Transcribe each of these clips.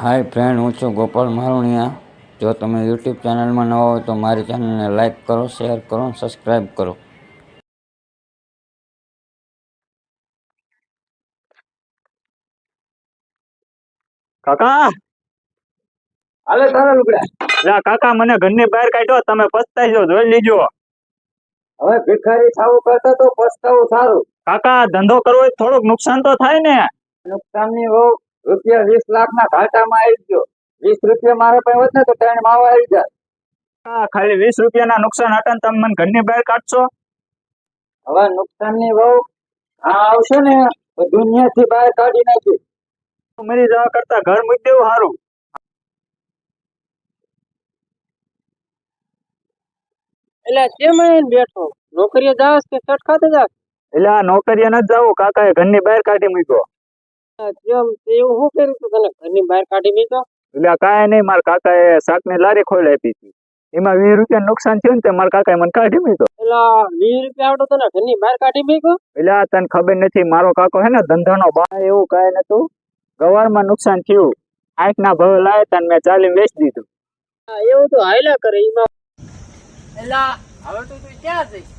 હાય friend હું છું ગોપાલ મારુણિયા. જો તમે યુટ્યુબ ચેનલમાં નવા હોય તો મારી ચેનલને લાઈક કરો શેર કરો અને સબસ્ક્રાઈબ કરો. કાકા? હાલે તારા લુગડા. લા કાકા મને ઘરની બહાર કાઢ્યો તમે પસ્તાઈજો જોઈ લીજો. હવે ભિખારી થાવું કરતા તો પસ્તાવું સારું. કાકા ધંધો કરવો હોય થોડુંક નુકસાન તો થાય ને. નુકસાનની બહુ રૂપિયા વીસ લાખ ના ઘાટામાં આવી ગયો. વીસ રૂપિયા મારા પાસે વધે તો ત્રણ માવા આવી જાય હા ખાલી વીસ રૂપિયાના નુકસાન હતા ને તમે મને ઘરની બહાર કાઢશો? હવે નુકસાનની બહુ આ આવશે ને દુનિયા થી બહાર કાઢી નાખી. મરી જવા કરતા ઘર મૂકી દેવું સારું એટલે કેમ બેઠો? નોકરીએ જાવ કે સટ ખાતે જાસ એટલે આ નોકરીએ નથી જવું કાકાએ ઘરની બહાર કાઢી મૂક્યો. એવું શું કર્યું તને? ઘરની બહાર કાઢી મૂક્યો એટલે કાંઈ નહીં મારા કાકાએ શાકની લારી ખોલી આપી હતી. એમાં વીસ રૂપિયા નુકસાન થયું ને તે મારા કાકાએ મને કાઢી મૂક્યો. એટલે વીસ રૂપિયા આવડો તને ઘરની બહાર કાઢી મૂક્યો? એટલે તને ખબર નથી મારો કાકો હે ને ધંધાનો બા એવું કાંઈ નતું ગવારમાં નુકસાન થયું. આંખ ના ભાવે લાવે તને મેં ચાલી વેચી દીધું. એવું તો હાલ્યા કરે એમાં એટલે હવે તો તું ક્યાં જઈશ?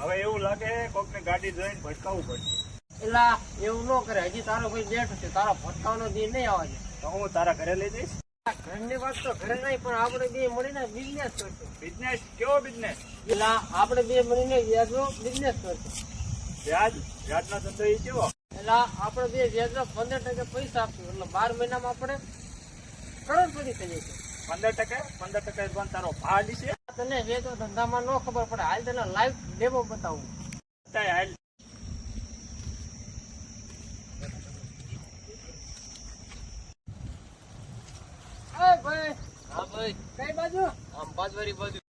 હવે એવું લાગે કોકને ગાડી જોઈને ભટકાવવું પડશે. એટલે એવું ન કરે. હજી તારો કોઈ બેઠો છે તારો ભટકાવાનો દી નહીં આવે તો હું તારા ઘરે લઈ જઈશ? ઘરની વાત તો ઘરે નહીં પણ આપણે બે મળીને બિઝનેસ કરશું. બિઝનેસ કેવો બિઝનેસ એટલે આપણે બે મળીને વ્યાજનો બિઝનેસ કરશું. વ્યાજ? વ્યાજનો ધંધો એ કેવો? એટલે આપણે બે વ્યાજનો પંદર ટકા પૈસા આપશું. એટલે બાર મહિનામાં આપણે કરોડપતિ થઈ જઈશું. પંદર ટકા? પંદર ટકા પણ તારો ભાગ છે? તને વેચો ધંધામાં ન ખબર પડે. હાલ તને લાઈવ ડેમો બતાવું. હાલ. ભાઈ. હા ભાઈ. કઈ બાજુ? આમ બાજવારી બાજુ.